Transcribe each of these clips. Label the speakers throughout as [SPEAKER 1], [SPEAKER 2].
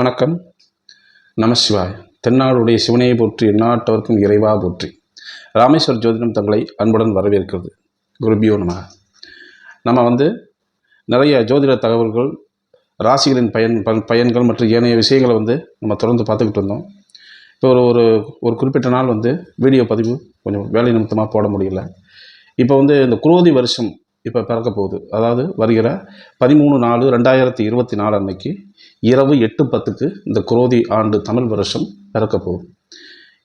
[SPEAKER 1] வணக்கம். நமசிவாய் தென்னாடுடைய சிவனையை போற்றி எந்நாட்டவர்க்கும் இறைவா போற்றி. ராமேஸ்வர் ஜோதிடம் தங்களை அன்புடன் வரவேற்கிறது. குருபியோ நம. நம்ம வந்து நிறைய ஜோதிட தகவல்கள் ராசிகளின் பயன் ப- பயன்கள் மற்றும் ஏனைய விஷயங்களை வந்து நம்ம தொடர்ந்து பார்த்துக்கிட்டு இருந்தோம். இப்போ ஒரு ஒரு ஒரு குறிப்பிட்ட நாள் வந்து வீடியோ பதிவு கொஞ்சம் வேலை நிமித்தமாக போட முடியல. இப்போ வந்து இந்த குரோதி வருஷம் இப்போ பிறக்க போகுது. அதாவது வருகிற பதிமூணு நாலு ரெண்டாயிரத்தி இருபத்தி நாலு அன்னைக்கு இரவு எட்டு பத்துக்கு இந்த குரோதி ஆண்டு தமிழ் வருஷம் பிறக்க போகும்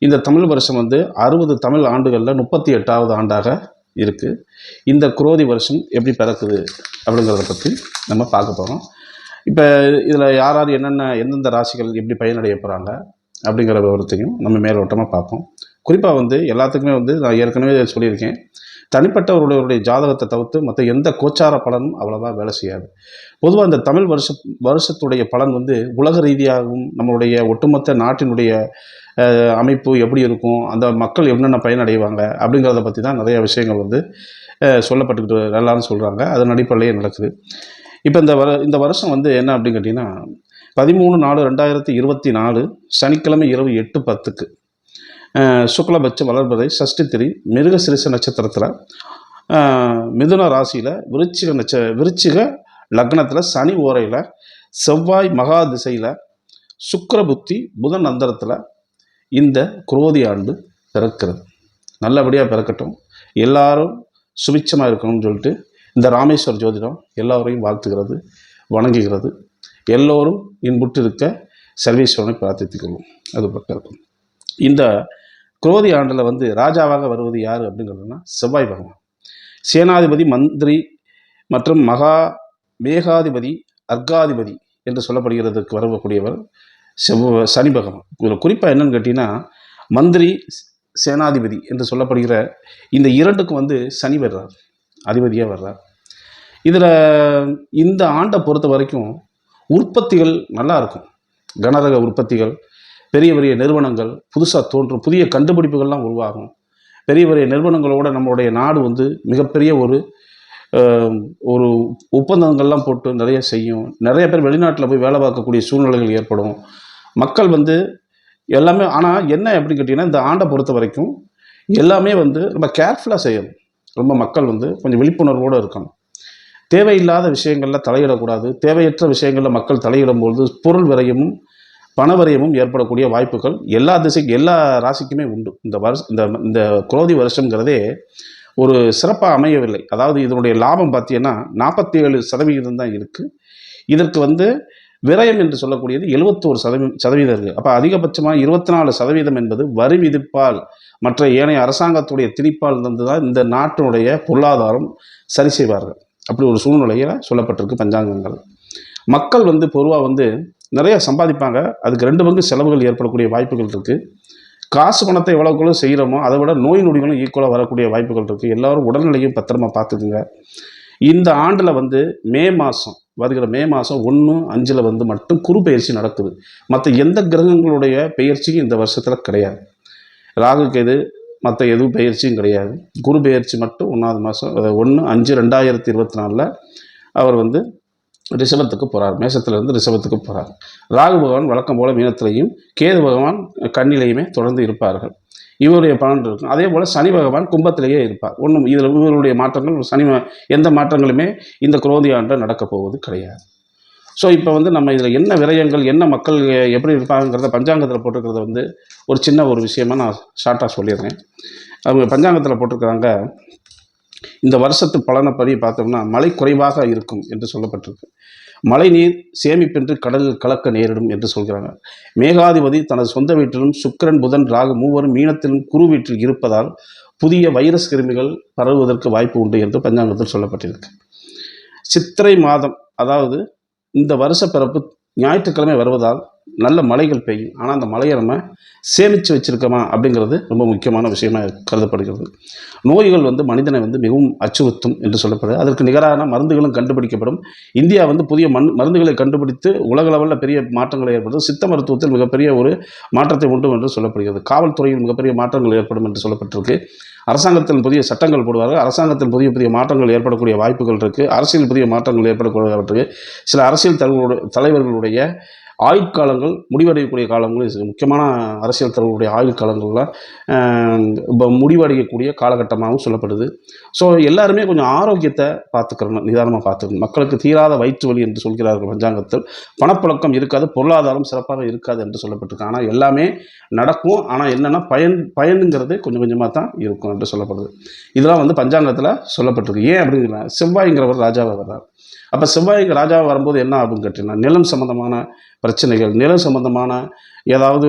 [SPEAKER 1] இந்த தமிழ் வருஷம் வந்து அறுபது தமிழ் ஆண்டுகளில் முப்பத்தி எட்டாவது ஆண்டாக இருக்குது இந்த குரோதி வருஷம் எப்படி பிறக்குது அப்படிங்கிறத பற்றி நம்ம பார்க்க போகிறோம் இப்போ இதில் யார் யார் என்னென்ன எந்தெந்த ராசிகள் எப்படி பயனடைய போகிறாங்க அப்படிங்கிற விவரத்தையும் நம்ம மேலோட்டமாக பார்ப்போம். குறிப்பாக வந்து எல்லாத்துக்குமே வந்து நான் ஏற்கனவே சொல்லியிருக்கேன். தனிப்பட்டவர்களுடைய ஜாதகத்தை தவிர்த்து மற்ற எந்த கோச்சார பலனும் அவ்வளவா வேலை செய்யாது. பொதுவாக இந்த தமிழ் வருஷ வருஷத்துடைய பலன் வந்து உலக ரீதியாகவும் நம்மளுடைய ஒட்டுமொத்த நாட்டினுடைய அமைப்பு எப்படி இருக்கும் அந்த மக்கள் என்னென்ன பயனடைவாங்க அப்படிங்கிறத பற்றி தான் நிறைய விஷயங்கள் வந்து சொல்லப்பட்டுக்கிட்டு எல்லாரும் சொல்கிறாங்க அதன் அடிப்படையிலே நடக்குது. இப்போ இந்த வர இந்த வருஷம் வந்து என்ன அப்படின்னு கேட்டிங்கன்னா பதிமூணு நாலு ரெண்டாயிரத்தி இருபத்தி நாலு சனிக்கிழமை இரவு எட்டு பத்துக்கு. அஹ், சுக்லபட்ச வளர்பதை சஷ்டி திரி மிருக நட்சத்திரத்தில் மிதுன ராசியில் விருச்சிக நட்ச விருச்சிக லக்னத்தில் சனி ஓரையில் செவ்வாய் மகா திசையில் சுக்கர புத்தி புதன் அந்தரத்தில் இந்த குரோதி ஆண்டு பிறக்கிறது. நல்லபடியாக பிறக்கட்டும். எல்லாரும் சுபிச்சமாக இருக்கணும்னு சொல்லிட்டு இந்த ராமேஸ்வர் ஜோதிடம் எல்லோரையும் வாழ்த்துகிறது வணங்குகிறது. எல்லோரும் இன்புற்றிருக்க இருக்க சர்வீஸ்வரனை பிரார்த்தித்துக் கொள்வோம் அது பக்கம் இந்த குரோதி ஆண்டில் வந்து ராஜாவாக வருவது யார் அப்படிங்கிறதுனா செவ்வாய் பகவான். சேனாதிபதி மந்திரி மற்றும் மகா மேகாதிபதி அர்காதிபதி என்று சொல்லப்படுகிறதுக்கு வரக்கூடியவர் செவ்வ சனி பகவான். இதில் குறிப்பாக என்னன்னு கேட்டிங்கன்னா மந்திரி சேனாதிபதி என்று சொல்லப்படுகிற இந்த இரண்டுக்கும் வந்து சனி வர்றார் அதிபதியாக வர்றார். இதில் இந்த ஆண்டை பொறுத்த வரைக்கும் உற்பத்திகள் நல்லா இருக்கும். கனரக உற்பத்திகள் பெரிய பெரிய நிறுவனங்கள் புதுசாக தோன்றும் புதிய கண்டுபிடிப்புகள்லாம் உருவாகும். பெரிய பெரிய நிறுவனங்களோட நம்மளுடைய நாடு வந்து மிகப்பெரிய ஒரு ஒரு ஒப்பந்தங்கள்லாம் போட்டு நிறைய செய்யும். நிறைய பேர் வெளிநாட்டில் போய் வேலை பார்க்கக்கூடிய சூழ்நிலைகள் ஏற்படும். மக்கள் வந்து எல்லாமே ஆனால் என்ன அப்படின்னு கேட்டிங்கன்னா இந்த ஆண்டை பொறுத்த வரைக்கும் எல்லாமே வந்து ரொம்ப கேர்ஃபுல்லாக செய்யணும். ரொம்ப மக்கள் வந்து கொஞ்சம் விழிப்புணர்வோடு இருக்கணும். தேவையில்லாத விஷயங்களில் தலையிடக்கூடாது. தேவையற்ற விஷயங்களில் மக்கள் தலையிடும்பொழுது பொருள் விரயமும் பணவரையமும் ஏற்படக்கூடிய வாய்ப்புகள் எல்லா திசைக்கு எல்லா ராசிக்குமே உண்டு. இந்த வருஷ இந்த இந்த குரோதி வருஷங்கிறதே ஒரு சிறப்பாக அமையவில்லை. அதாவது இதனுடைய லாபம் பார்த்தீங்கன்னா நாற்பத்தி ஏழு சதவிகிதம் தான் இருக்குது இதற்கு வந்து விரயம் என்று சொல்லக்கூடியது எழுபத்தோரு சதவீ சதவீதம் இருக்குது அப்போ அதிகபட்சமாக இருபத்தி நாலு சதவீதம் என்பது வரி விதிப்பால் மற்ற ஏனைய அரசாங்கத்துடைய திணிப்பால் இருந்து தான் இந்த நாட்டினுடைய பொருளாதாரம் சரி செய்வார்கள். அப்படி ஒரு சூழ்நிலையில் சொல்லப்பட்டிருக்கு பஞ்சாங்கங்கள். மக்கள் வந்து பொதுவாக வந்து நிறையா சம்பாதிப்பாங்க. அதுக்கு ரெண்டு பங்கு செலவுகள் ஏற்படக்கூடிய வாய்ப்புகள் இருக்குது காசு பணத்தை எவ்வளோக்குள்ள செய்கிறோமோ அதை விட நோய் நொடிகளும் ஈக்குவலாக வரக்கூடிய வாய்ப்புகள் இருக்குது எல்லாரும் உடல்நிலையும் பத்திரமா பார்த்துக்குங்க. இந்த ஆண்டில் வந்து மே மாதம் வருகிற மே மாதம் ஒன்று அஞ்சில் வந்து மட்டும் குரு பயிற்சி நடக்குது. மற்ற எந்த கிரகங்களுடைய பயிற்சியும் இந்த வருஷத்தில் கிடையாது. ராகுக்கு கேது மற்ற எதுவும் பயிற்சியும் கிடையாது. குரு பெயர்ச்சி மட்டும் ஒன்றாவது மாதம் ஒன்று அஞ்சு ரெண்டாயிரத்தி இருபத்தி நாலில் அவர் வந்து ரிஷபத்துக்கு போகிறார் மேசத்திலிருந்து ரிஷபத்துக்கு போகிறார் ராகு பகவான் வழக்கம் போல மீனத்திலையும் கேது பகவான் கண்ணிலையுமே தொடர்ந்து இருப்பார்கள். இவருடைய பலன் இருக்கும். அதே போல் சனி பகவான் கும்பத்திலேயே இருப்பார். ஒன்றும் இதில் இவருடைய மாற்றங்கள் சனி எந்த மாற்றங்களுமே இந்த குரோதி ஆண்டு நடக்கப் போவது கிடையாது. ஸோ இப்போ வந்து நம்ம இதில் என்ன விரயங்கள் என்ன மக்கள் எப்படி இருப்பாங்கிறத பஞ்சாங்கத்தில் போட்டிருக்கிறத வந்து ஒரு சின்ன ஒரு விஷயமா நான் ஷார்ட்டாக சொல்லிடுறேன். அவங்க பஞ்சாங்கத்தில் போட்டிருக்கிறாங்க. இந்த வருஷத்து பலனை படி பார்த்தோம்னா மழை குறைவாக இருக்கும் என்று சொல்லப்பட்டிருக்கு. மழை நீர் சேமிப்பின்றி கடலில் கலக்க நேரிடும் என்று சொல்கிறாங்க. மேகாதிபதி தனது சொந்த வீட்டிலும் சுக்கிரன் புதன் ராகு மூவரும் மீனத்திலும் குரு வீட்டில் இருப்பதால் புதிய வைரஸ் கிருமிகள் பரவுவதற்கு வாய்ப்பு உண்டு என்று பஞ்சாங்கத்தில் சொல்லப்பட்டிருக்கு. சித்திரை மாதம் அதாவது இந்த வருஷ பிறப்பு ஞாயிற்றுக்கிழமை வருவதால் நல்ல மழைகள் பெய்யும். ஆனால் அந்த மழையை நம்ம சேமித்து வச்சிருக்கோமா அப்படிங்கிறது ரொம்ப முக்கியமான விஷயமாக கருதப்படுகிறது. நோய்கள் வந்து மனிதனை வந்து மிகவும் அச்சுறுத்தும் என்று சொல்லப்படுது அதற்கு நிகரான மருந்துகளும் கண்டுபிடிக்கப்படும். இந்தியா வந்து புதிய மண் மருந்துகளை கண்டுபிடித்து உலக லெவலில் பெரிய மாற்றங்களை ஏற்படும் சித்த மருத்துவத்தில் மிகப்பெரிய ஒரு மாற்றத்தை உண்டு என்று சொல்லப்படுகிறது. காவல்துறையில் மிகப்பெரிய மாற்றங்கள் ஏற்படும் என்று சொல்லப்பட்டிருக்கு. அரசாங்கத்தில் புதிய சட்டங்கள் போடுவார்கள். அரசாங்கத்தில் புதிய புதிய மாற்றங்கள் ஏற்படக்கூடிய வாய்ப்புகள் இருக்குது அரசியல் புதிய மாற்றங்கள் ஏற்படக்கூடிய சில அரசியல் தலைவர்களுடைய தலைவர்களுடைய ஆயுட்காலங்கள் முடிவடையக்கூடிய காலங்களும் முக்கியமான அரசியல் தலைவருடைய ஆயுட்காலங்கள்லாம் இப்போ முடிவடையக்கூடிய காலகட்டமாகவும் சொல்லப்படுது. ஸோ எல்லாருமே கொஞ்சம் ஆரோக்கியத்தை பார்த்துக்கிறணும் நிதானமாக பார்த்துக்கணும். மக்களுக்கு தீராத வயிற்று வலி என்று சொல்கிறார்கள் பஞ்சாங்கத்தில். பணப்புழக்கம் இருக்காது பொருளாதாரம் சிறப்பாக இருக்காது என்று சொல்லப்பட்டிருக்கு. ஆனால் எல்லாமே நடக்கும். ஆனால் என்னென்னா பயன் பயனுங்கிறது கொஞ்சம் கொஞ்சமாக தான் இருக்கும் என்று சொல்லப்படுது. இதெல்லாம் வந்து பஞ்சாங்கத்தில் சொல்லப்பட்டிருக்கு. ஏன் அப்படிங்கிற செவ்வாய்ங்கிறவர் ராஜாவாக வர்றார். அப்போ செவ்வாய்க்கு ராஜாவாக வரும்போது என்ன ஆகும் கேட்டிங்கன்னா நிலம் சம்மந்தமான பிரச்சனைகள் நிலம் சம்பந்தமான ஏதாவது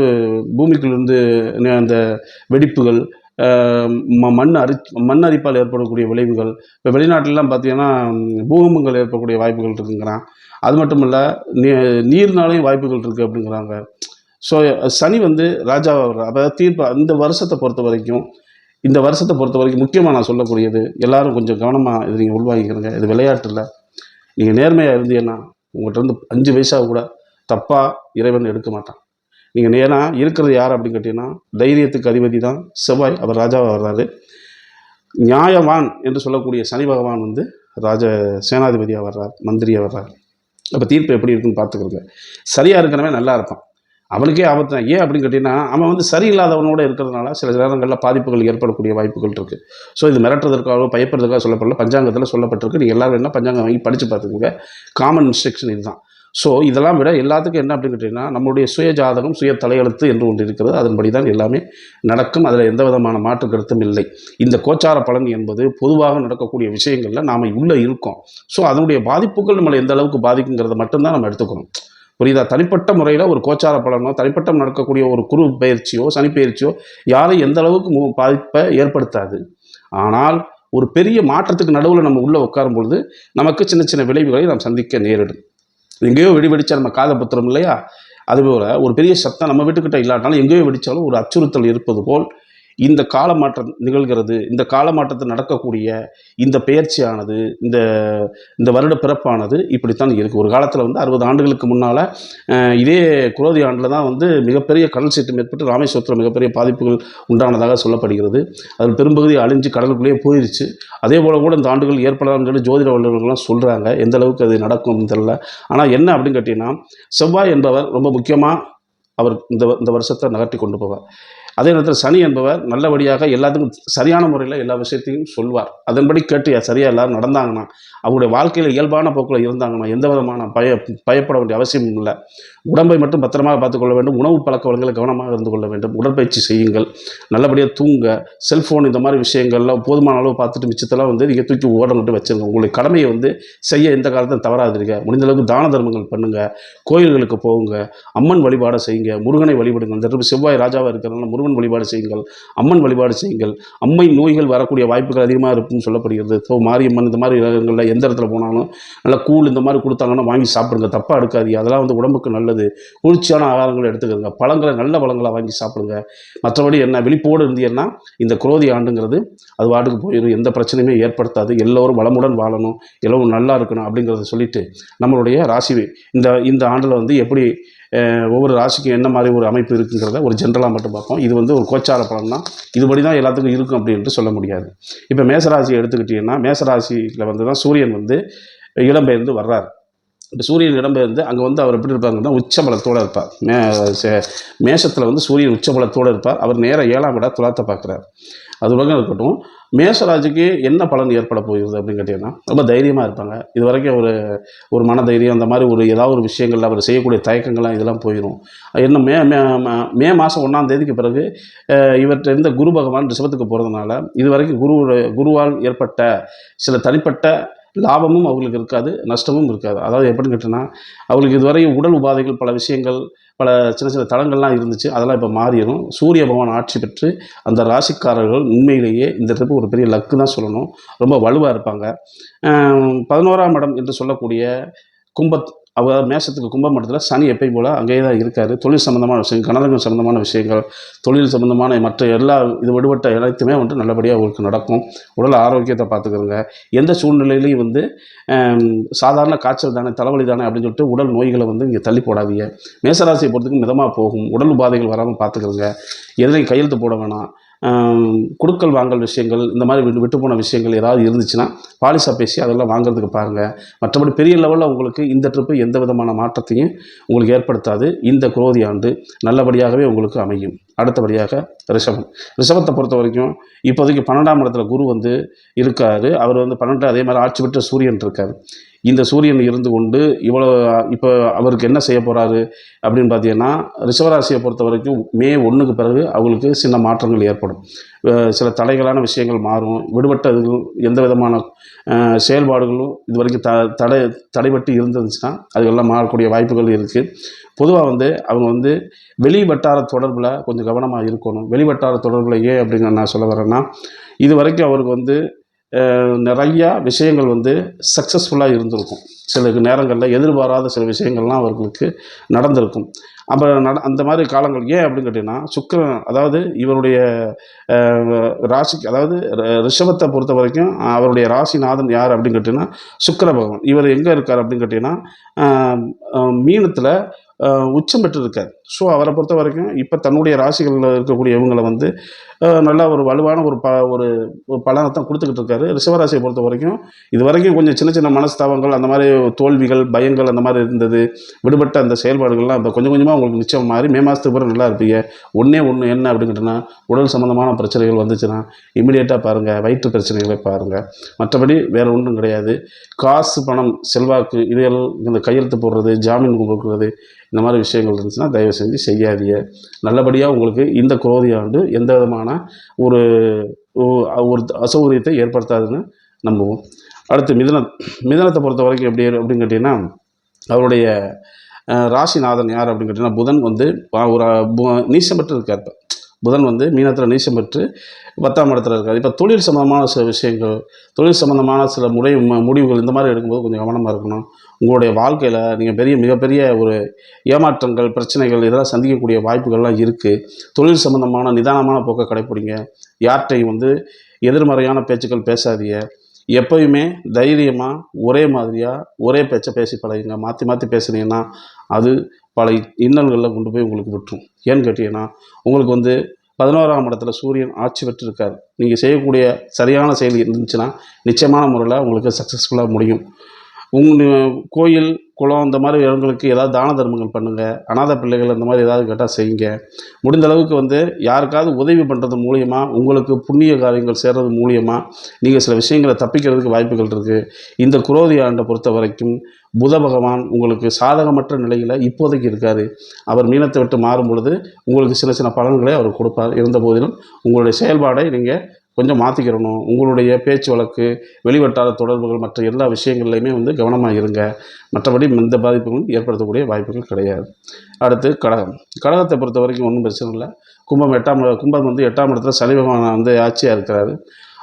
[SPEAKER 1] பூமிக்குள்ளிருந்து அந்த வெடிப்புகள் ம- மண் அரி மண் அரிப்பால் ஏற்படக்கூடிய விளைவுகள் இப்போ வெளிநாட்டிலலாம் பார்த்தீங்கன்னா பூகம்பங்கள் ஏற்படக்கூடிய வாய்ப்புகள் இருக்குங்கிறான். அது மட்டும் இல்லை நீ நீர்னாலையும் வாய்ப்புகள் இருக்குது அப்படிங்கிறாங்க. ஸோ சனி வந்து ராஜாவாக அப்போ தீர்ப்பு இந்த வருஷத்தை பொறுத்த வரைக்கும் இந்த வருஷத்தை பொறுத்த வரைக்கும் முக்கியமாக நான் சொல்லக்கூடியது எல்லாரும் கொஞ்சம் கவனமாக இது நீங்கள் உள்வாங்கிக்கிறங்க இது விளையாட்டு இல்லை. நீங்கள் நேர்மையாக இருந்தீங்கன்னா உங்கள்கிட்ட இருந்து அஞ்சு வயசாக கூட தப்பாக இறைவன் எடுக்க மாட்டான். நீங்கள் ஏன்னா இருக்கிறது யார் அப்படின்னு கேட்டிங்கன்னா தைரியத்துக்கு அதிபதி தான் செவ்வாய் அவர் ராஜாவாக வர்றாரு. நியாயவான் என்று சொல்லக்கூடிய சனி பகவான் வந்து ராஜ சேனாதிபதியாக வர்றார் மந்திரியாக வர்றார். அப்போ தீர்ப்பு எப்படி இருக்குன்னு பார்த்துக்கிறது சரியாக இருக்கிறவன் நல்லா இருப்பான். அவனுக்கே ஆபத்து தான் ஏன் அப்படின்னு கேட்டிங்கன்னா அவன் வந்து சரியில்லாதவனோட இருக்கிறதுனால சில நேரங்களில் பாதிப்புகள் ஏற்படக்கூடிய வாய்ப்புகள் இருக்குது ஸோ இது மிரட்டுறதுக்காக பயப்படுறதுக்காக சொல்லப்படல. பஞ்சாங்கத்தில் சொல்லப்பட்டிருக்கு. நீங்கள் எல்லாரும் என்ன பஞ்சாங்கம் வாங்கி படித்து பார்த்துக்கோங்க. காமன் இன்ஸ்ட்ரக்ஷன் இதுதான். ஸோ இதெல்லாம் விட எல்லாத்துக்கும் என்ன அப்படின்னு கேட்டிங்கன்னா நம்மளுடைய சுய ஜாதகம் சுய தலையெழுத்து என்று ஒன்று இருக்கிறது. அதன்படி தான் எல்லாமே நடக்கும். அதில் எந்த விதமான மாற்று கருத்தும் இல்லை. இந்த கோச்சார பலன் என்பது பொதுவாக நடக்கக்கூடிய விஷயங்களில் நாம் உள்ளே இருக்கோம். ஸோ அதனுடைய பாதிப்புகள் நம்மளை எந்த அளவுக்கு பாதிக்குங்கிறத மட்டும்தான் நம்ம எடுத்துக்கணும். புரியுதா? தனிப்பட்ட முறையில் ஒரு கோச்சார பலனோ தனிப்பட்ட நடக்கக்கூடிய ஒரு குரு பயிற்சியோ சனி பயிற்சியோ யாரை எந்த அளவுக்கு பாதிப்பை ஏற்படுத்தாது. ஆனால் ஒரு பெரிய மாற்றத்துக்கு நடுவில் நம்ம உள்ளே உட்காரும் பொழுது நமக்கு சின்ன சின்ன விளைவுகளை நாம் சந்திக்க நேரிடும். எங்கேயோ வெடி வெடிச்சா நம்ம காதை பத்திரம் இல்லையா? அதுபோல் ஒரு பெரிய சத்தம் நம்ம வீட்டுக்கிட்ட இல்லாட்டாலும் எங்கேயோ வெடித்தாலும் ஒரு அச்சுறுத்தல் இருப்பது போல் இந்த கால மாற்றம் நிகழ்கிறது இந்த கால மாற்றத்தில் நடக்கக்கூடிய இந்த பெயர்ச்சியானது இந்த இந்த வருட பிறப்பானது இப்படித்தான் இருக்குது ஒரு காலத்தில் வந்து அறுபது ஆண்டுகளுக்கு முன்னால் இதே குரோதி ஆண்டில் தான் வந்து மிகப்பெரிய கடல் சீற்றம் ஏற்பட்டு ராமேஸ்வரத்தில் மிகப்பெரிய பாதிப்புகள் உண்டானதாக சொல்லப்படுகிறது. அதில் பெரும்பகுதி அழிஞ்சு கடலுக்குள்ளேயே போயிருச்சு. அதே போல் கூட இந்த ஆண்டுகள் ஏற்படலாம்னு சொல்லி ஜோதிட வல்லுநர்கள்லாம் சொல்கிறாங்க எந்த அளவுக்கு அது நடக்கும் அப்படின்னு தெரியல. ஆனால் என்ன அப்படின்னு கேட்டிங்கன்னா செவ்வாய் என்பவர் ரொம்ப முக்கியமாக அவர் இந்த வ- இந்த வருஷத்தை நகர்த்தி கொண்டு போவார். அதே நேரத்தில் சனி என்பவர் நல்லபடியாக எல்லாத்துக்கும் சரியான முறையில் எல்லா விஷயத்தையும் சொல்வார். அதன்படி கேட்டு சரியாக எல்லாரும் நடந்தாங்கன்னா அவங்களுடைய வாழ்க்கையில் இயல்பான போக்கில் இருந்தாங்கன்னா எந்த விதமான பய பயப்பட வேண்டிய அவசியம் இல்லை. உடம்பை மட்டும் பத்திரமாக பார்த்துக்கொள்ள வேண்டும். உணவு பழக்க வழங்களை கவனமாக இருந்து கொள்ள வேண்டும். உடற்பயிற்சி செய்யுங்கள். நல்லபடியாக தூங்க. செல்ஃபோன் இந்த மாதிரி விஷயங்கள்லாம் போதுமான அளவு பார்த்துட்டு மிச்சத்தெல்லாம் வந்து நீங்கள் தூக்கி ஓட மட்டும் வச்சுருங்க. உங்களுடைய கடமையை வந்து செய்ய எந்த காலத்தையும் தவறாதீங்க. முடிந்த அளவுக்கு தான தர்மங்கள் பண்ணுங்கள் கோயில்களுக்கு போகுங்க. அம்மன் வழிபாடை செய்யுங்க. முருகனை வழிபடுங்கள் இந்த செவ்வாய் ராஜாவாக இருக்கிறதுனால முருகன் வழிபாடு செய்யுங்கள் அம்மன் வழிபாடு செய்யுங்கள். அம்மை நோய்கள் வரக்கூடிய வாய்ப்புகள் அதிகமாக இருக்கும்னு சொல்லப்படுகிறது. ஸோ மாரியம்மன் இந்த மாதிரி இடங்களில் எந்த இடத்துல போனாலும் நல்லா கூழ் இந்த மாதிரி கொடுத்தாங்கன்னா வாங்கி சாப்பிடுங்க. தப்பாக எடுக்காதீங்க. அதெல்லாம் வந்து உடம்புக்கு நல்லது. குளிர்ச்சியான ஆகாரங்களை எடுத்துக்கோங்க. பழங்களை நல்ல பழங்களை வாங்கி சாப்பிடுங்க. மற்றபடி என்ன விழிப்போடு இருந்தீங்கன்னா இந்த குரோதி ஆண்டுங்கிறது அது வாட்டுக்கு போயிடும் எந்த பிரச்சனையுமே ஏற்படுத்தாது. எல்லோரும் வளமுடன் வாழணும். எல்லோரும் நல்லா இருக்கணும் அப்படிங்கிறத சொல்லிட்டு நம்மளுடைய ராசி இந்த இந்த ஆண்டில் வந்து எப்படி ஒவ்வொரு ராசிக்கும் என்ன மாதிரி ஒரு அமைப்பு இருக்குங்கிறத ஒரு ஜென்ரலாக மட்டும் பார்ப்போம். இது வந்து ஒரு கோச்சார பலன்னா இதுபடி தான் எல்லாத்துக்கும் இருக்கும் அப்படின்ட்டு சொல்ல முடியாது. இப்போ மேசராசியை எடுத்துக்கிட்டிங்கன்னா மேசராசியில் வந்து தான் சூரியன் வந்து இடம்பெயர்ந்து வர்றார். இப்போ சூரியன் இடம்பெயர்ந்து அங்கே வந்து அவர் எப்படி இருப்பாங்கன்னா உச்சபலத்தோடு இருப்பார். மே மேஷத்தில் வந்து சூரியன் உச்சபலத்தோடு இருப்பார். அவர் நேராக ஏழாம் விட துலாத்தை பார்க்குறார். அது உலகம் இருக்கட்டும் மேஷராஜுக்கு என்ன பலன் ஏற்பட போகிறது அப்படின்னு கேட்டிங்கன்னா ரொம்ப தைரியமாக இருப்பாங்க. இது வரைக்கும் ஒரு ஒரு மன தைரியம் அந்த மாதிரி ஒரு ஏதாவது ஒரு விஷயங்கள் அவர் செய்யக்கூடிய தயக்கங்கள்லாம் இதெல்லாம் போயிடும் என்ன மே மே மே மாதம் ஒன்றாம் தேதிக்கு பிறகு இவற்றை இவர்கிட்ட இருந்த குரு பகவான் ரிஷபத்துக்கு போகிறதுனால இது வரைக்கும் குரு குருவால் ஏற்பட்ட சில தனிப்பட்ட லாபமும் அவங்களுக்கு இருக்காது நஷ்டமும் இருக்காது. அதாவது எப்படின்னு கேட்டோன்னா அவங்களுக்கு இதுவரை உடல் உபாதைகள் பல விஷயங்கள் பல சின்ன சின்ன தளங்கள்லாம் இருந்துச்சு அதெல்லாம் இப்போ மாறிடும் சூரிய பகவான் ஆட்சி பெற்று அந்த ராசிக்காரர்கள் உண்மையிலேயே இந்த ட்ரிப்பு ஒரு பெரிய லக்கு தான் சொல்லணும். ரொம்ப வலுவாக இருப்பாங்க. பதினோராம் இடம் என்று சொல்லக்கூடிய கும்பத் அவர் மேஷத்துக்கு கும்பமண்டலத்தில் சனி எப்பயும் போல் அங்கேயே தான் இருக்கார். தொழில் சம்மந்தமான விஷயம் கனரகம் சம்மந்தமான விஷயங்கள் தொழில் சம்மந்தமான மற்ற எல்லா இது விடுபட்ட அனைத்துமே வந்துட்டு நல்லபடியாக உங்களுக்கு நடக்கும். உடல் ஆரோக்கியத்தை பார்த்துக்கிறோங்க. எந்த சூழ்நிலையிலையும் வந்து சாதாரண காய்ச்சல் தானே தலைவலி தானே அப்படின்னு சொல்லிட்டு உடல் நோய்களை வந்து இங்கே தள்ளி போடாதீங்க. மேசராசியை பொறுத்துக்கு மிதமாக போகும். உடல் உபாதைகள் வராமல் பார்த்துக்கிறோங்க. எதுலையும் கையெழுத்து போட வேணாம். கொடுக்கல் வாங்கல் விஷயங்கள் இந்த மாதிரி விட்டு விட்டு போன விஷயங்கள் ஏதாவது இருந்துச்சுன்னா பாலிசா பேசி அதெல்லாம் வாங்குறதுக்கு பாருங்கள் மற்றபடி பெரிய லெவலில் உங்களுக்கு இந்த ட்ரிப்பு எந்த விதமான மாற்றத்தையும் உங்களுக்கு ஏற்படுத்தாது. இந்த குரோதி ஆண்டு நல்லபடியாகவே உங்களுக்கு அமையும். அடுத்தபடியாக ரிஷபம். ரிஷபத்தை பொறுத்த வரைக்கும் இப்போதைக்கு பன்னெண்டாம் இடத்துல குரு வந்து இருக்காரு. அவர் வந்து பன்னெண்டு அதே மாதிரி ஆட்சி பெற்ற சூரியன் இருக்கார். இந்த சூரியன் இருந்து கொண்டு இவ்வளோ இப்போ அவருக்கு என்ன செய்ய போகிறாரு அப்படின்னு பார்த்தீங்கன்னா ரிஷவராசியை பொறுத்த வரைக்கும் மே ஒன்றுக்கு பிறகு அவங்களுக்கு சின்ன மாற்றங்கள் ஏற்படும். சில தடைகளான விஷயங்கள் மாறும். விடுபட்டதுகளும் எந்த விதமான செயல்பாடுகளும் இது வரைக்கும் த தடை தடைபட்டு இருந்துச்சுன்னா அதுக்கெல்லாம் மாறக்கூடிய வாய்ப்புகள் இருக்குது பொதுவாக வந்து அவங்க வந்து வெளி வட்டார தொடர்பில் கொஞ்சம் கவனமாக இருக்கணும். வெளி வட்டார தொடர்பில் ஏன் அப்படின்னு நான் சொல்ல வரேன்னா இது வரைக்கும் அவருக்கு வந்து நிறையா விஷயங்கள் வந்து சக்ஸஸ்ஃபுல்லாக இருந்திருக்கும். சில நேரங்களில் எதிர்பாராத சில விஷயங்கள்லாம் அவர்களுக்கு நடந்திருக்கும். அப்போ நட அந்த மாதிரி காலங்கள் ஏன் அப்படின்னு கேட்டிங்கன்னா சுக்கரன் அதாவது இவருடைய ராசிக்கு அதாவது ரிஷபத்தை பொறுத்த வரைக்கும் அவருடைய ராசிநாதன் யார் அப்படின்னு கேட்டிங்கன்னா சுக்கர பகவான் இவர் எங்கே இருக்கார் அப்படின்னு கேட்டிங்கன்னா மீனத்தில் உச்சம் பெற்று இருக்கார் ஸோ அவரை பொறுத்த வரைக்கும் இப்போ தன்னுடைய ராசிகளில் இருக்கக்கூடிய இவங்களை வந்து நல்லா நல்ல ஒரு வலுவான ஒரு ப ஒரு பலனை தான் கொடுத்துக்கிட்டு இருக்காரு. ரிஷவராசியை பொறுத்த வரைக்கும் இது வரைக்கும் கொஞ்சம் சின்ன சின்ன மனஸ்தாபங்கள் அந்த மாதிரி தோல்விகள் பயங்கள் அந்த மாதிரி இருந்தது. விடுபட்ட அந்த செயல்பாடுகள்லாம் இப்போ கொஞ்சம் கொஞ்சமாக உங்களுக்கு நிச்சயம் மாறி மே மாதத்துக்கு பிறகு நல்லா இருப்பீங்க. ஒன்றே ஒன்று என்ன அப்படின்னு உடல் சம்மந்தமான பிரச்சனைகள் வந்துச்சுன்னா இமிடியேட்டாக பாருங்கள் வயிற்று பிரச்சனைகளை பாருங்கள் மற்றபடி வேறு ஒன்றும் கிடையாது. காசு பணம் செல்வாக்கு இதுகள் இந்த கையெழுத்து போடுறது ஜாமீன் கொடுக்குறது இந்த மாதிரி விஷயங்கள் இருந்துச்சுன்னா தயவு செஞ்சு செய்யாதீங்க. நல்லபடியாக உங்களுக்கு இந்த குரோதி ஆண்டு எந்த விதமான ஒரு ஒரு அசௌகரியத்தை ஏற்படுத்தாதுன்னு நம்புவோம். அடுத்து மிதனம் மிதனத்தை பொறுத்த வரைக்கும் எப்படி அப்படின்னு கேட்டிங்கன்னா அவருடைய ராசிநாதன் யார் அப்படின்னு கேட்டிங்கன்னா புதன் வந்து ஒரு பு- நீசம் பெற்று இருக்கார் இப்போ. புதன் வந்து மீனத்தில் நீசம் பெற்று பத்தாம் இடத்துல இருக்கார். இப்போ தொழில் சம்மந்தமான சில விஷயங்கள் தொழில் சம்மந்தமான சில முறை முடிவுகள் இந்த மாதிரி எடுக்கும்போது கொஞ்சம் கவனமாக இருக்கணும். உங்களுடைய வாழ்க்கையில் நீங்கள் பெரிய மிகப்பெரிய ஒரு ஏமாற்றங்கள் பிரச்சனைகள் இதெல்லாம் சந்திக்கக்கூடிய வாய்ப்புகள்லாம் இருக்குது தொழில் சம்மந்தமான நிதானமான போக்கை கடைப்பிடிங்க. யார்கிட்டையும் வந்து எதிர்மறையான பேச்சுக்கள் பேசாதீங்க. எப்பயுமே தைரியமாக ஒரே மாதிரியாக ஒரே பேச்சை பேசி பழகுங்க. மாற்றி மாற்றி பேசுனீங்கன்னா அது பல இன்னல்களில் கொண்டு போய் உங்களுக்கு விட்டுரும். ஏன்னு கேட்டிங்கன்னா உங்களுக்கு வந்து பதினோராம் இடத்துல சூரியன் ஆட்சி பெற்றிருக்கார். நீங்கள் செய்யக்கூடிய சரியான செயல் இருந்துச்சுன்னா நிச்சயமான முறையில் உங்களுக்கு சக்ஸஸ்ஃபுல்லாக முடியும். உங்கள் கோயில் குளம் இந்த மாதிரி இடங்களுக்கு ஏதாவது தான தர்மங்கள் பண்ணுங்கள் அனாதை பிள்ளைகள் இந்த மாதிரி ஏதாவது கேட்டால் செய்யுங்க. முடிந்த அளவுக்கு வந்து யாருக்காவது உதவி பண்ணுறது மூலியமாக உங்களுக்கு புண்ணிய காரியங்கள் சேர்றது மூலியமாக நீங்கள் சில விஷயங்களை தப்பிக்கிறதுக்கு வாய்ப்புகள் இருக்குது இந்த குரோதி ஆண்டை பொறுத்த வரைக்கும் புத பகவான் உங்களுக்கு சாதகமற்ற நிலையில் இப்போதைக்கு இருக்கார். அவர் மீனத்தை விட்டு மாறும் பொழுது உங்களுக்கு சின்ன சின்ன பலன்களை அவர் கொடுப்பார். இருந்த போதிலும் உங்களுடைய செயல்பாடை நீங்கள் கொஞ்சம் மாற்றிக்கிறணும் உங்களுடைய பேச்சு வழக்கு வெளிவட்டார தொடர்புகள் மற்ற எல்லா விஷயங்கள்லையுமே வந்து கவனமாக இருங்க. மற்றபடி எந்த பாதிப்புகளும் ஏற்படுத்தக்கூடிய வாய்ப்புகள் கிடையாது. அடுத்து கடகம். கடகத்தை பொறுத்த வரைக்கும் ஒன்றும் பிரச்சனை இல்லை. கும்பம் எட்டாம் கும்பம் வந்து எட்டாம் இடத்துல சனி பகவான் வந்து ஆட்சியாக இருக்கிறாரு.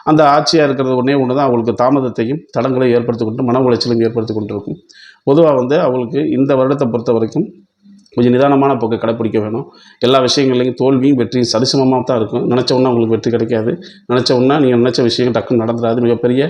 [SPEAKER 1] அந்த ஆட்சியாக இருக்கிறது ஒன்றே ஒன்று தான் அவங்களுக்கு தாமதத்தையும் தடங்களையும் ஏற்படுத்தி கொண்டு மன உளைச்சலையும் ஏற்படுத்தி கொண்டு இருக்கும் பொதுவாக வந்து அவங்களுக்கு இந்த வருடத்தை பொறுத்த வரைக்கும் கொஞ்சம் நிதானமான போக்கை கடைப்பிடிக்க வேணும். எல்லா விஷயங்கள்லையும் தோல்வியும் வெற்றியும் சரிசமமாக தான் இருக்கும். நினச்ச உடனே உங்களுக்கு வெற்றி கிடைக்காது. நினச்ச உடனே நீங்கள் நினச்ச விஷயங்கள் டக்குன்னு நடந்துடாது. மிகப்பெரிய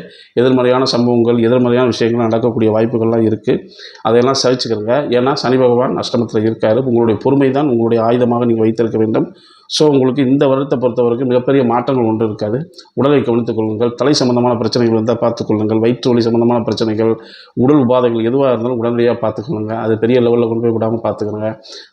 [SPEAKER 1] எதிர்மறையான சம்பவங்கள் எதிர்மறையான விஷயங்கள் நடக்கக்கூடிய வாய்ப்புகள்லாம் இருக்குது அதையெல்லாம் சகிச்சுக்கிறங்க ஏன்னா சனி பகவான் அஷ்டமத்தில் இருக்காரு. உங்களுடைய பொறுமை தான் உங்களுடைய ஆயுதமாக நீங்கள் வைத்திருக்க வேண்டும். ஸோ உங்களுக்கு இந்த வருடத்தை பொறுத்த வரைக்கும் மிகப்பெரிய மாற்றங்கள் ஒன்று இருக்காது. உடலை கவனித்துக் கொள்ளுங்கள். தலை சம்பந்தமான பிரச்சனைகள் இருந்தால் பார்த்துக்கொள்ளுங்கள் வயிற்று வலி சம்பந்தமான பிரச்சனைகள் உடல் உபாதைகள் எதுவாக இருந்தாலும் உடனடியாக பார்த்துக்கொள்ளுங்க அது பெரிய லெவலில் கொண்டு போய் விடாமல் பார்த்துக்கோங்க.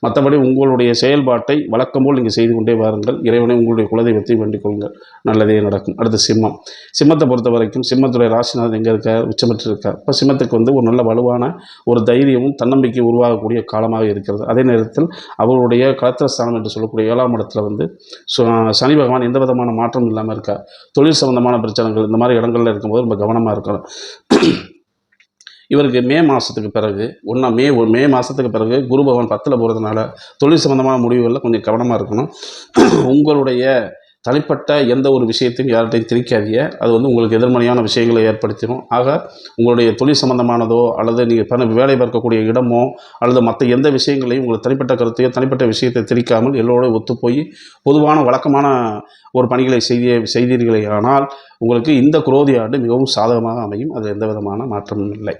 [SPEAKER 1] மற்றபடி உங்களுடைய செயல்பாட்டை வழக்கம் போல் நீங்கள் செய்து கொண்டே வாருங்கள். இறைவனை உங்களுடைய குலதெய்வத்தை வேண்டிக் கொள்ளுங்கள். நல்லதே நடக்கும். அடுத்து சிம்மம். சிம்மத்தை பொறுத்த வரைக்கும் சிம்மத்துடைய ராசிநாதன் எங்கே இருக்கார்? உச்சமற்று இருக்கார் இப்போ சிம்மத்துக்கு வந்து ஒரு நல்ல வலுவான ஒரு தைரியமும் தன்னம்பிக்கை உருவாகக்கூடிய காலமாக இருக்கிறது. அதே நேரத்தில் அவருடைய கலத்திரஸ்தானம் என்று சொல்லக்கூடிய ஏழாம் இடத்துல வந்து சனி பகவான் எந்த விதமான மாற்றமும் இல்லாமல் இருக்கா? தொழில் சம்பந்தமான பிரச்சனைகள் இந்த மாதிரி இடங்கள்ல இருக்கும்போது ரொம்ப கவனமாக இருக்கணும். இவருக்கு மே மாதத்துக்கு பிறகு ஒன்றா மே ஒரு மே மாதத்துக்கு பிறகு குரு பகவான் பத்தில் போகிறதுனால தொழில் சம்பந்தமான முடிவுகளில் கொஞ்சம் கவனமாக இருக்கணும். உங்களுடைய தனிப்பட்ட எந்த ஒரு விஷயத்தையும் யார்கிட்டையும் திணிக்காதீங்க. அது வந்து உங்களுக்கு எதிர்மறையான விஷயங்களை ஏற்படுத்திடும். ஆக உங்களுடைய தொழில் சம்பந்தமானதோ அல்லது நீங்கள் பண வேலை பார்க்கக்கூடிய இடமோ அல்லது மற்ற எந்த விஷயங்களையும் உங்களுக்கு தனிப்பட்ட கருத்தையோ தனிப்பட்ட விஷயத்தை திணிக்காமல் எல்லோரோட ஒத்துப்போய் பொதுவான வழக்கமான ஒரு பணிகளை செய்ய செய்தீர்களே ஆனால் உங்களுக்கு இந்த குரோதி ஆண்டு மிகவும் சாதகமாக அமையும். அது எந்த விதமான மாற்றமும் இல்லை.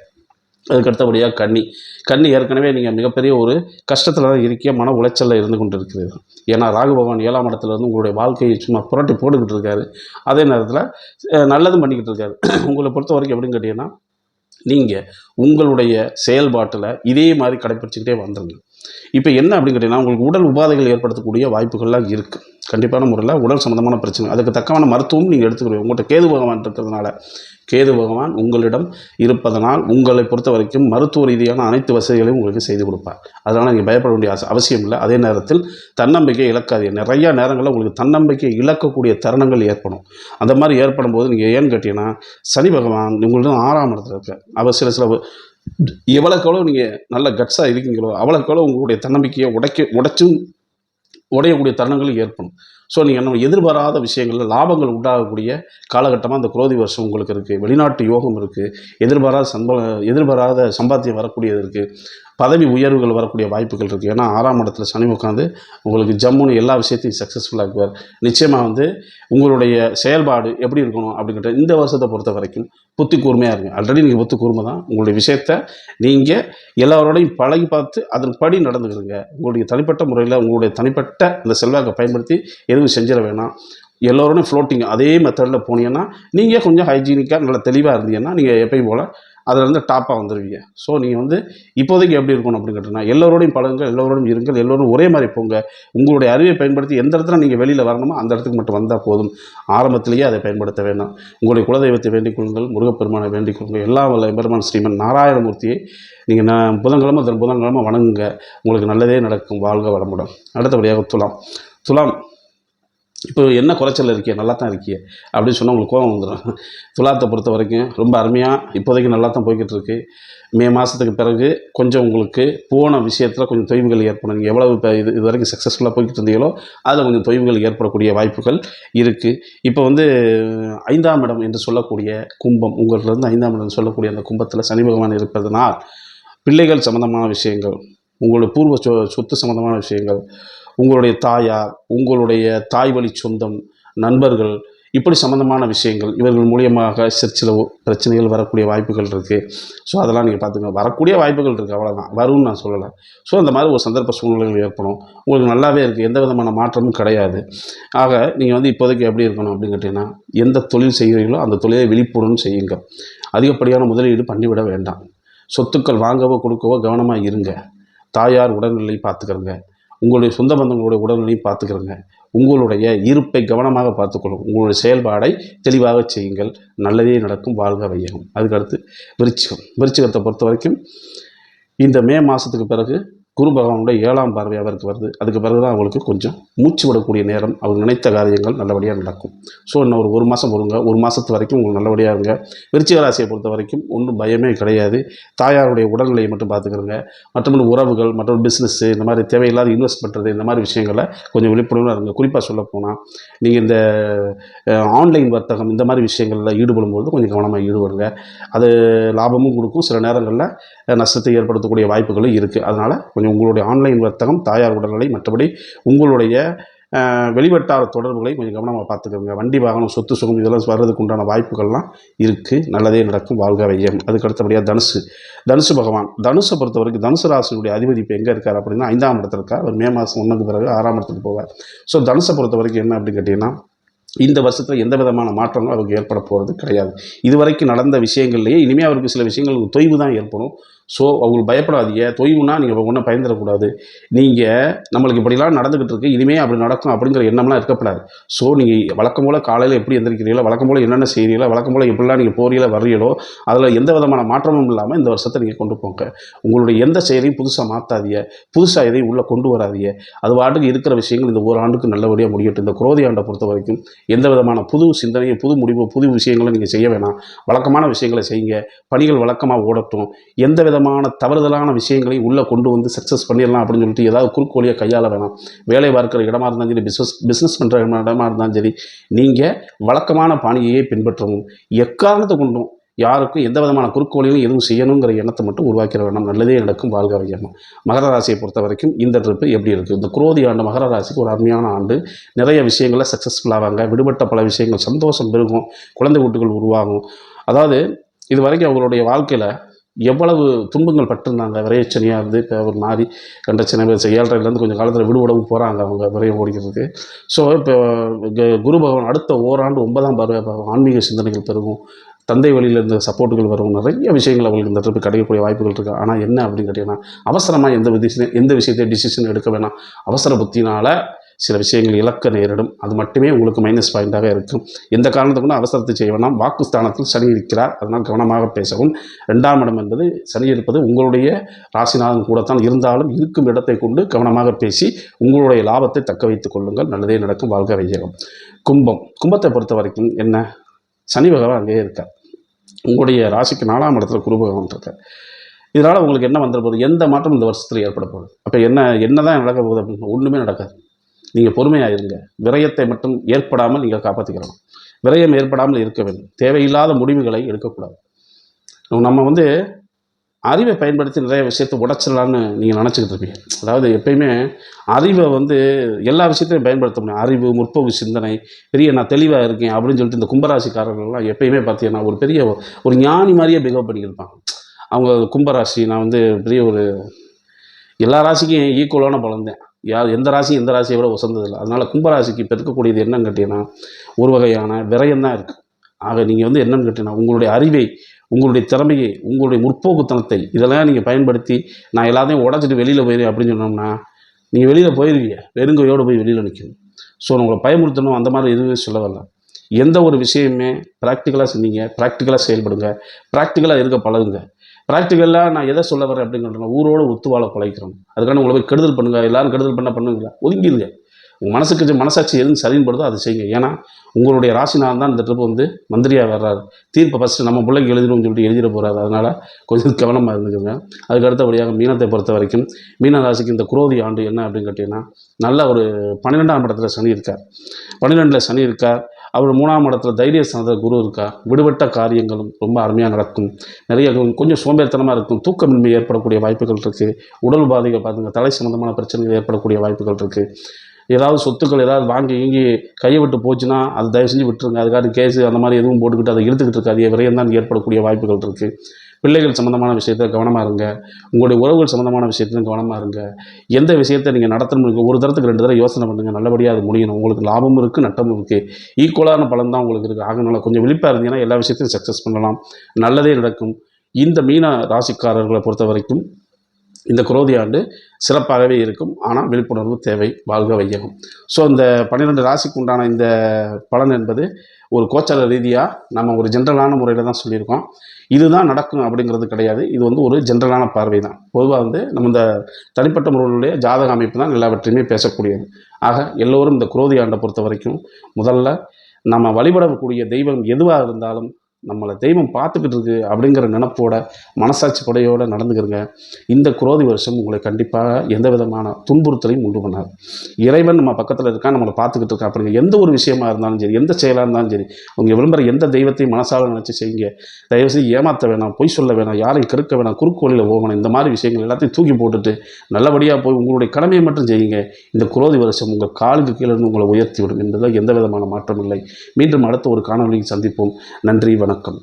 [SPEAKER 1] அதுக்கு அடுத்தபடியாக கண்ணி. கண்ணி ஏற்கனவே நீங்கள் மிகப்பெரிய ஒரு கஷ்டத்தில் தான் இருக்கிய மன உளைச்சலில் இருந்து கொண்டு இருக்கிறது ஏன்னா ராகு பகவான் ஏழாம் இடத்துல இருந்து உங்களுடைய வாழ்க்கையை சும்மா புரட்டி போட்டுக்கிட்டு இருக்காரு. அதே நேரத்தில் நல்லதும் பண்ணிக்கிட்டு இருக்காரு. உங்களை பொறுத்த வரைக்கும் எப்படின்னு கேட்டிங்கன்னா நீங்கள் உங்களுடைய செயல்பாட்டில் இதே மாதிரி கடைப்பிடிச்சிக்கிட்டே வந்துடுங்க இப்போ என்ன அப்படின்னு கேட்டிங்கன்னா உங்களுக்கு உடல் உபாதைகள் ஏற்படுத்தக்கூடிய வாய்ப்புகள்லாம் இருக்குது கண்டிப்பான முறையில் உடல் சம்மந்தமான பிரச்சனை அதுக்கு தக்கமான மருத்துவம் நீங்கள் எடுத்துக்கிறீங்க உங்கள்கிட்ட கேது பகவான் இருக்கிறதுனால. கேது பகவான் உங்களிடம் இருப்பதனால் உங்களை பொறுத்த வரைக்கும் மருத்துவ ரீதியான அனைத்து வசதிகளையும் உங்களுக்கு செய்து கொடுப்பார். அதனால் நீங்கள் பயப்பட வேண்டிய அவசியம் இல்லை. அதே நேரத்தில் தன்னம்பிக்கை இழக்காதீங்க. நிறையா நேரங்களில் உங்களுக்கு தன்னம்பிக்கை இழக்கக்கூடிய தருணங்கள் ஏற்படும். அந்த மாதிரி ஏற்படும் போது நீங்கள் ஏன்னு கேட்டீங்கன்னா சனி பகவான் உங்களிடம் ஆறாம் இடத்துல இருக்க அவர் சில சில எவ்வளோக்கு எவ்வளோ நீங்கள் நல்ல கட்ஸாக இருக்கீங்களோ அவ்வளோக்கு எவ்வளோ உங்களுடைய தன்னம்பிக்கையை உடைக்க உடைச்சும் உடையக்கூடிய தருணங்கள் ஏற்படும். ஸோ நீங்கள் நம்ம எதிர்பாராத விஷயங்களில் லாபங்கள் உண்டாகக்கூடிய காலகட்டமாக அந்த குரோதி வருஷம் உங்களுக்கு இருக்குது வெளிநாட்டு யோகம் இருக்குது எதிர்பாராத சம்பளம் எதிர்பாராத சம்பாத்தியம் வரக்கூடியது இருக்குது பதவி உயர்வுகள் வரக்கூடிய வாய்ப்புகள் இருக்குது ஏன்னா ஆறாம் இடத்துல சனி உட்காந்து உங்களுக்கு ஜம்முன்னு எல்லா விஷயத்தையும் சக்ஸஸ்ஃபுல்லாக்குவார் நிச்சயமாக வந்து உங்களுடைய செயல்பாடு எப்படி இருக்கணும் அப்படிங்கிற இந்த வருஷத்தை பொறுத்த வரைக்கும் புத்தி கூர்மையாக இருங்க. ஆல்ரெடி நீங்கள் புத்தி கூர்மை தான். உங்களுடைய விஷயத்த நீங்கள் எல்லாரோடையும் பழகி பார்த்து அதன்படி நடந்துக்கிடுங்க. உங்களுடைய தனிப்பட்ட முறையில் உங்களுடைய தனிப்பட்ட அந்த செல்வாக்கை பயன்படுத்தி எதுவும் செஞ்சிட வேணாம். எல்லோரோடையும் ஃப்ளோட்டிங் அதே மெத்தடில் போனீங்கன்னா நீங்கள் கொஞ்சம் ஹைஜீனிக்காக நல்ல தெளிவாக இருந்தீங்கன்னா நீங்கள் எப்பயும் போல் அதில் வந்து டாப்பாக வந்துடுவீங்க ஸோ நீங்கள் வந்து இப்போதைக்கு எப்படி இருக்கணும் அப்படின்னு கேட்டிங்கன்னா எல்லோரோடையும் பழகுங்கள் எல்லோரோடையும் இருங்கள் எல்லோரும் ஒரே மாதிரி போங்க. உங்களுடைய அறிவை பயன்படுத்தி எந்த இடத்துல நீங்கள் வெளியில் வரணுமோ அந்த இடத்துக்கு மட்டும் வந்தால் போதும். ஆரம்பத்திலேயே அதை பயன்படுத்த வேண்டாம். உங்களுடைய குலதெய்வத்தை வேண்டிக் கொள்ளுங்கள் முருகப்பெருமானை வேண்டிக் கொள்ளுங்கள். எல்லா வல்ல பெருமான் ஸ்ரீமன் நாராயணமூர்த்தியை நீங்கள் நான் புதன்கிழமை தன் புதன்கிழமை வணங்குங்க. உங்களுக்கு நல்லதே நடக்கும். வாழ்க வளமுடன். அடுத்தபடியாக துலாம். துலாம். இப்போ என்ன குறைச்சல் இருக்கிய? நல்லா தான் இருக்கிய? அப்படின்னு சொன்னால் உங்களுக்கு கோபம் வந்துடும் துலாத்தை பொறுத்த வரைக்கும் ரொம்ப அருமையாக இப்போதைக்கு நல்லா தான் போய்கிட்டு இருக்கு மே மாதத்துக்கு பிறகு கொஞ்சம் உங்களுக்கு போன விஷயத்தில் கொஞ்சம் தொய்வுகள் ஏற்படும். நீங்கள் எவ்வளவு இப்போ இது இது வரைக்கும் சக்ஸஸ்ஃபுல்லாக போய்கிட்டு இருந்தீங்களோ அதில் கொஞ்சம் தொய்வுகள் ஏற்படக்கூடிய வாய்ப்புகள் இருக்குது இப்போ வந்து ஐந்தாம் இடம் என்று சொல்லக்கூடிய கும்பம் உங்களிலிருந்து ஐந்தாம் இடம் சொல்லக்கூடிய அந்த கும்பத்தில் சனி பகவான் இருப்பதனால் பிள்ளைகள் சம்மந்தமான விஷயங்கள் உங்களுடைய பூர்வ சொ சொத்து சம்பந்தமான விஷயங்கள் உங்களுடைய தாயார் உங்களுடைய தாய் வழி சொந்தம் நண்பர்கள் இப்படி சம்மந்தமான விஷயங்கள் இவர்கள் மூலியமாக சிற்சில பிரச்சனைகள் வரக்கூடிய வாய்ப்புகள் இருக்குது ஸோ அதெல்லாம் நீங்கள் பார்த்துங்க வரக்கூடிய வாய்ப்புகள் இருக்குது அவ்வளோதான் வரும்னு நான் சொல்லலை. ஸோ அந்த மாதிரி ஒரு சந்தர்ப்ப சூழ்நிலைகள் ஏற்படும். உங்களுக்கு நல்லாவே இருக்குது எந்த விதமான மாற்றமும் கிடையாது. ஆக நீங்கள் வந்து இப்போதைக்கு எப்படி இருக்கணும் அப்படின்னு கேட்டிங்கன்னா எந்த தொழில் செய்கிறீங்களோ அந்த தொழிலை விழிப்புடன் செய்யுங்க அதிகப்படியான முதலீடு பண்ணிவிட வேண்டாம். சொத்துக்கள் வாங்கவோ கொடுக்கவோ கவனமாக இருங்க. தாயார் உடல்நிலை பார்த்துக்கிறங்க. உங்களுடைய சொந்த பந்தங்களுடைய உடல்நிலையும் பார்த்துக்கிறங்க. உங்களுடைய இருப்பை கவனமாக பார்த்துக்கொள்ளும். உங்களுடைய செயல்பாடை தெளிவாக செய்யுங்கள். நல்லதே நடக்கும். வாழ்க வையகம். அதுக்கடுத்து விருச்சிகம். விருச்சிகத்தை பொறுத்த வரைக்கும் இந்த மே மாதத்துக்கு பிறகு குரு பகவானுடைய ஏழாம் பார்வை அவருக்கு வருது. அதுக்கு பிறகு தான் அவங்களுக்கு கொஞ்சம் மூச்சு விடக்கூடிய நேரம் அவர் நினைத்த காரியங்கள் நல்லபடியாக நடக்கும். ஸோ இன்னும் ஒரு ஒரு மாதம் பொறுங்க ஒரு மாதத்து வரைக்கும் உங்களுக்கு நல்லபடியாக இருங்க. விருச்சிக ராசியை பொறுத்த வரைக்கும் ஒன்றும் பயமே கிடையாது. தாயாருடைய உடல்நிலையை மட்டும் பார்த்துக்கிறங்க. மற்றபடி உறவுகள் மற்றும் பிஸ்னஸ்ஸு இந்த மாதிரி தேவையில்லாத இன்வெஸ்ட் பண்ணுறது இந்த மாதிரி விஷயங்களை கொஞ்சம் விழிப்புணர்வாக இருங்க. குறிப்பாக சொல்ல போனால் நீங்கள் இந்த ஆன்லைன் வர்த்தகம் இந்த மாதிரி விஷயங்களில் ஈடுபடும்போது கொஞ்சம் கவனமாக ஈடுபடுங்க. அது லாபமும் கொடுக்கும். சில நேரங்களில் நஷ்டத்தை ஏற்படுத்தக்கூடிய வாய்ப்புகளும் இருக்குது அதனால் கொஞ்சம் உங்களுடைய ஆன்லைன் வர்த்தகம் தாயார் உடல்நிலை மற்றபடி உங்களுடைய வெளிவட்டார தொடர்புகளை கொஞ்சம் கவனமாக பார்த்துக்கோங்க. வண்டி வாகனம் சொத்து சுகம் இதெல்லாம் வர்றதுக்கு உண்டான வாய்ப்புகள்லாம் இருக்குது நல்லதே நடக்கும். வாழ்க வையம் அதுக்கு அடுத்தபடியாக தனுசு. தனுசு பகவான். தனுசை பொறுத்த வரைக்கும் தனுசு ராசியுடைய அதிபதி இப்போ எங்கே இருக்கார் அப்படின்னா ஐந்தாம் இடத்துல இருக்கார். ஒரு மே மாதம் ஒன்றுக்கு பிறகு ஆறாம் இடத்துக்கு போவார். ஸோ தனுசை பொறுத்த வரைக்கும் என்ன அப்படின்னு கேட்டிங்கன்னா இந்த வருஷத்தில் எந்த விதமான மாற்றங்களும் அவருக்கு ஏற்பட போகிறது கிடையாது. இதுவரைக்கும் நடந்த விஷயங்கள்லேயே இனிமேல் அவருக்கு சில விஷயங்களுக்கு தொய்வு தான் ஏற்படும். ஸோ அவங்களுக்கு பயப்படாதீங்க. தொய்வுனா நீங்கள் ஒன்றும் பயந்துடக்கூடாது. நீங்கள் நம்மளுக்கு இப்படிலாம் நடந்துக்கிட்டு இருக்கு. இனிமேல் அப்படி நடக்கும் அப்படிங்கிற எண்ணம்லாம் இருக்கப்படாது. ஸோ நீங்கள் வழக்கம் போல் காலையில் எப்படி எந்திரிக்கிறீங்களோ வழக்கம் போல் என்னென்ன செய்கிறீங்களோ வழக்கம் போல் எப்படிலாம் நீங்கள் போகிறீங்களோ வர்றீங்களோ அதில் எந்த விதமான மாற்றமும் இல்லாமல் இந்த வருஷத்தை நீங்கள் கொண்டு போங்க. உங்களுடைய எந்த செயலையும் புதுசாக மாற்றாதீங்க புதுசாக எதையும் உள்ளே கொண்டு வராதீங்க. அது பாட்டுக்கு இருக்கிற விஷயங்கள் இந்த ஒரு ஆண்டுக்கு நல்லபடியாக முடியட்டும். இந்த குரோதி ஆண்டை பொறுத்த வரைக்கும் எந்த விதமான புது சிந்தனையும் புது முடிவு புது விஷயங்களும் நீங்கள் செய்ய வேணாம். வழக்கமான விஷயங்களை செய்யுங்க. பணிகள் வழக்கமாக ஓடட்டும். எந்த விதமான தவறுதலான விஷயங்களையும் உள்ளே கொண்டு வந்து சக்ஸஸ் பண்ணிடலாம் அப்படின்னு சொல்லிட்டு ஏதாவது குறுக்கோலியை கையாள வேணாம். வேலை பார்க்குற இடமா இருந்தாலும் சரி பிஸ்னஸ் பிஸ்னஸ் பண்ணுற இடமா இருந்தாலும் சரி நீங்கள் வழக்கமான பாணியையே பின்பற்றவும் எக்காரணத்தை கொண்டும் யாருக்கும் எந்த விதமான குறுக்கோளிகளும் எதுவும் செய்யணுங்கிற எண்ணத்தை மட்டும் உருவாக்கிற வேண்டாம் நல்லதே நடக்கும் வாழ்க வையணும் மகர ராசியை பொறுத்த வரைக்கும் இந்த ட்ரிப்பு எப்படி இருக்குது இந்த குரோதி ஆண்டு மகர ராசிக்கு ஒரு அருமையான ஆண்டு. நிறைய விஷயங்களில் சக்ஸஸ்ஃபுல் ஆவாங்க. விடுபட்ட பல விஷயங்கள் சந்தோஷம் பெருகும். குழந்தை வீட்டுகள் உருவாகும். அதாவது இது வரைக்கும் அவங்களுடைய வாழ்க்கையில் எவ்வளவு துன்பங்கள் பட்டிருந்தாங்க. விரையச்சனையாக இருந்து இப்போ ஒரு மாதிரி கண்டச்சனை ஏழரைலேருந்து கொஞ்சம் காலத்தில் விடுபடவும் போகிறாங்க அவங்க விரையம் ஓடிக்கிறதுக்கு. ஸோ இப்போ குரு பகவான் அடுத்த ஓராண்டு ஒன்பதாம் பருவ ஆன்மீக சிந்தனைகள் பெருகும். தந்தை வழியில் இருந்த சப்போர்ட்டுகள் வரும். நிறைய விஷயங்கள் அவங்களுக்கு இந்த ட்ரிப்பு கிடைக்கக்கூடிய வாய்ப்புகள் இருக்குது ஆனால் என்ன அப்படின்னு கேட்டிங்கன்னா அவசரமாக எந்த விதி எந்த விஷயத்தை டிசிஷன் எடுக்க வேணாம். அவசர புத்தினால் சில விஷயங்கள் இழக்க நேரிடும். அது மட்டுமே உங்களுக்கு மைனஸ் பாயிண்டாக இருக்கும். எந்த காரணத்துக்கும் அவசரத்தை செய்ய வேணாம். வாக்குஸ்தானத்தில் சனி இருக்கிறார். அதனால் கவனமாக பேசவும். ரெண்டாம் இடம் என்பது சனி இருப்பது உங்களுடைய ராசிநாதன் கூடத்தான் இருந்தாலும் இருக்கும் இடத்தை கொண்டு கவனமாக பேசி உங்களுடைய லாபத்தை தக்க வைத்துக் கொள்ளுங்கள். நல்லதே நடக்கும். வாழ்க்கை வையகம். கும்பம். கும்பத்தை பொறுத்த வரைக்கும் என்ன? சனி பகவான் அங்கேயே இருக்கார். உங்களுடைய ராசிக்கு நாலாம் இடத்துல குரு பகவான் இருக்கார். இதனால் உங்களுக்கு என்ன வந்துட போகுது? எந்த மாற்றம் இந்த வருஷத்தில் ஏற்பட போகுது. அப்போ என்ன என்ன தான் நடக்க போகுது? அப்படின்னு ஒன்றுமே நடக்காது. நீங்கள் பொறுமையாக இருங்க. விரயத்தை மட்டும் ஏற்படாமல் நீங்கள் காப்பாற்றிக்கிறணும் விரயம் ஏற்படாமல் இருக்க வேண்டும். தேவையில்லாத முடிவுகளை எடுக்கக்கூடாது. நம்ம வந்து அறிவை பயன்படுத்தி நிறைய விஷயத்தை உடச்சிடலான்னு நீங்கள் நினச்சிக்கிட்டு இருப்பீங்க. அதாவது எப்பயுமே அறிவை வந்து எல்லா விஷயத்தையும் பயன்படுத்த முடியும். அறிவு முற்போக்கு சிந்தனை பெரிய நான் தெளிவாக இருக்கேன் அப்படின்னு சொல்லிட்டு இந்த கும்பராசிக்காரர்கள்லாம் எப்பயுமே பார்த்தீங்கன்னா ஒரு பெரிய ஒரு ஞானி மாதிரியே பிகவ் பண்ணியிருப்பாங்க அவங்க கும்பராசி நான் வந்து பெரிய ஒரு எல்லா ராசிக்கும் ஈக்குவலான பலன் தான். யார் எந்த ராசி எந்த ராசியை விட உசந்ததில்லை. அதனால் கும்பராசிக்கு இப்போ இருக்கக்கூடியது என்னன்னு கேட்டிங்கன்னா ஒரு வகையான விரயம் தான் இருக்குது ஆக நீங்கள் வந்து என்னன்னு கேட்டீங்கன்னா உங்களுடைய அறிவை உங்களுடைய திறமையை உங்களுடைய முற்போக்குத்தனத்தை இதெல்லாம் நீங்கள் பயன்படுத்தி நான் எல்லாத்தையும் உடச்சிட்டு வெளியில் போயிருவேன் அப்படின்னு சொன்னோம்னா நீங்கள் வெளியில் போயிருவீங்க. வெறுங்கையோடு போய் வெளியில் நிற்கணும் ஸோ உங்களை பயமுறுத்தணும் அந்த மாதிரி எதுவுமே சொல்ல வரல. எந்த ஒரு விஷயமே ப்ராக்டிக்கலாக செஞ்சீங்க ப்ராக்டிக்கலாக செயல்படுங்க ப்ராக்டிக்கலாக இருக்க பழகுங்க. ப்ராக்டிக்கலாக நான் எதை சொல்ல வரேன் அப்படிங்கிறேன் ஊரோட ஒத்து வாழ அதுக்கான உங்களை போய் கெடுதல் பண்ணுங்கள் எல்லாரும் கெடுதல் பண்ண பண்ணுங்களா ஒதுங்கிடுங்க. உங்கள் மனசுக்கு மனசாட்சி எதுவும் சரியின்படுதோ அதை செய்யுங்க. ஏன்னா உங்களுடைய ராசினால் தான் இந்த ட்ரிப் வந்து மந்திரியாக வர்றாரு. தீர்ப்பை ஃபஸ்ட்டு நம்ம பிள்ளைக்கு எழுதிடுவோம் சொல்லிட்டு எழுதிட போகிறாரு அதனால் கொஞ்சம் கவனமாக இருந்துக்கோங்க. அதுக்கு அடுத்தபடியாக மீனத்தை பொறுத்த வரைக்கும் மீன ராசிக்கு இந்த குரோதி ஆண்டு என்ன அப்படின்னு கேட்டிங்கன்னா நல்ல ஒரு பன்னிரெண்டாம் இடத்துல சனி இருக்கார். பன்னிரெண்டில் சனி இருக்கார். அவர் மூணாம் இடத்துல தைரிய சார்ந்த குரு இருக்கா? விடுபட்ட காரியங்களும் ரொம்ப அருமையாக நடக்கும். நிறைய கொஞ்சம் சோம்பேறித்தனமாக இருக்கும். தூக்கமின்மை ஏற்படக்கூடிய வாய்ப்புகள் இருக்குது உடல் பாதிகள் பார்த்துங்க தலை சம்மந்தமான பிரச்சனைகள் ஏற்படக்கூடிய வாய்ப்புகள் இருக்குது ஏதாவது சொத்துக்கள் ஏதாவது வாங்கி இங்கி கையை விட்டு போச்சுன்னா அது தயவு செஞ்சு விட்டுருங்க. அதுக்காக கேஸு அந்த மாதிரி எதுவும் போட்டுக்கிட்டு அதை இழுத்துக்கிட்டு இருக்காது விரயம் தான் ஏற்படக்கூடிய வாய்ப்புகள் இருக்குது பிள்ளைகள் சம்மந்தமான விஷயத்தில் கவனமாக இருங்க. உங்களுடைய உறவுகள் சம்மந்தமான விஷயத்திலும் கவனமாக இருங்க. எந்த விஷயத்தை நீங்கள் நடத்தணும் ஒரு தரத்துக்கு ரெண்டு தடவை யோசனை பண்ணுங்கள் நல்லபடியாக அது முடியணும். உங்களுக்கு லாபமும் இருக்குது நட்டமும் இருக்குது ஈக்குவலான பலன் தான் உங்களுக்கு இருக்குது ஆகனால கொஞ்சம் விழிப்பாக இருந்தீங்கன்னா எல்லா விஷயத்தையும் சக்ஸஸ் பண்ணலாம். நல்லதே நடக்கும். இந்த மீன ராசிக்காரர்களை பொறுத்த வரைக்கும் இந்த குரோதி ஆண்டு சிறப்பாகவே இருக்கும். ஆனால் விழிப்புணர்வு தேவை வாழ்க வையகம். ஸோ இந்த பன்னிரெண்டு ராசிக்கு உண்டான இந்த பலன் என்பது ஒரு கோச்சார ரீதியாக நம்ம ஒரு ஜென்ரலான முறையில் தான் சொல்லியிருக்கோம். இதுதான் நடக்கும் அப்படிங்கிறது கிடையாது. இது வந்து ஒரு ஜென்ரலான பார்வை தான் பொதுவாக வந்து நம்ம இந்த தனிப்பட்ட முறையிலுடைய ஜாதக அமைப்பு தான் எல்லாவற்றையுமே பேசக்கூடியது. ஆக எல்லோரும் இந்த குரோதி ஆண்டை பொறுத்த வரைக்கும் முதல்ல நம்ம வழிபடக்கூடிய தெய்வம் எதுவாக இருந்தாலும் நம்மளை தெய்வம் பார்த்துக்கிட்டு இருக்கு அப்படிங்கிற நினப்போட மனசாட்சி படையோடு நடந்துக்கிறங்க இந்த குரோதி வருஷம் உங்களை கண்டிப்பாக எந்த விதமான துன்புறுத்தலையும் உண்டு பண்ணாது. இறைவன் நம்ம பக்கத்தில் இருக்கான் நம்மளை பார்த்துக்கிட்டு இருக்கான். அப்படிங்க எந்த ஒரு விஷயமா இருந்தாலும் சரி எந்த செயலாக இருந்தாலும் சரி உங்கள் விளம்பரம் எந்த தெய்வத்தையும் மனசால நினச்சி செய்யுங்க. தயவுசெய்து ஏமாற்ற வேணாம் பொய் சொல்ல வேணாம் யாரையும் கெடுக்க வேணாம் குறுக்கு வழியில் போகணும் இந்த மாதிரி விஷயங்கள் எல்லாத்தையும் தூக்கி போட்டுட்டு நல்லபடியாக போய் உங்களுடைய கடமையை மட்டும் செய்யுங்க. இந்த குரோதி வருஷம் உங்கள் காலுக்கு கீழே இருந்து உங்களை உயர்த்தி விடும். என்பதில் எந்த விதமான மாற்றம் இல்லை. மீண்டும் அடுத்த ஒரு காணொலியை சந்திப்போம். நன்றி வணக்கம்.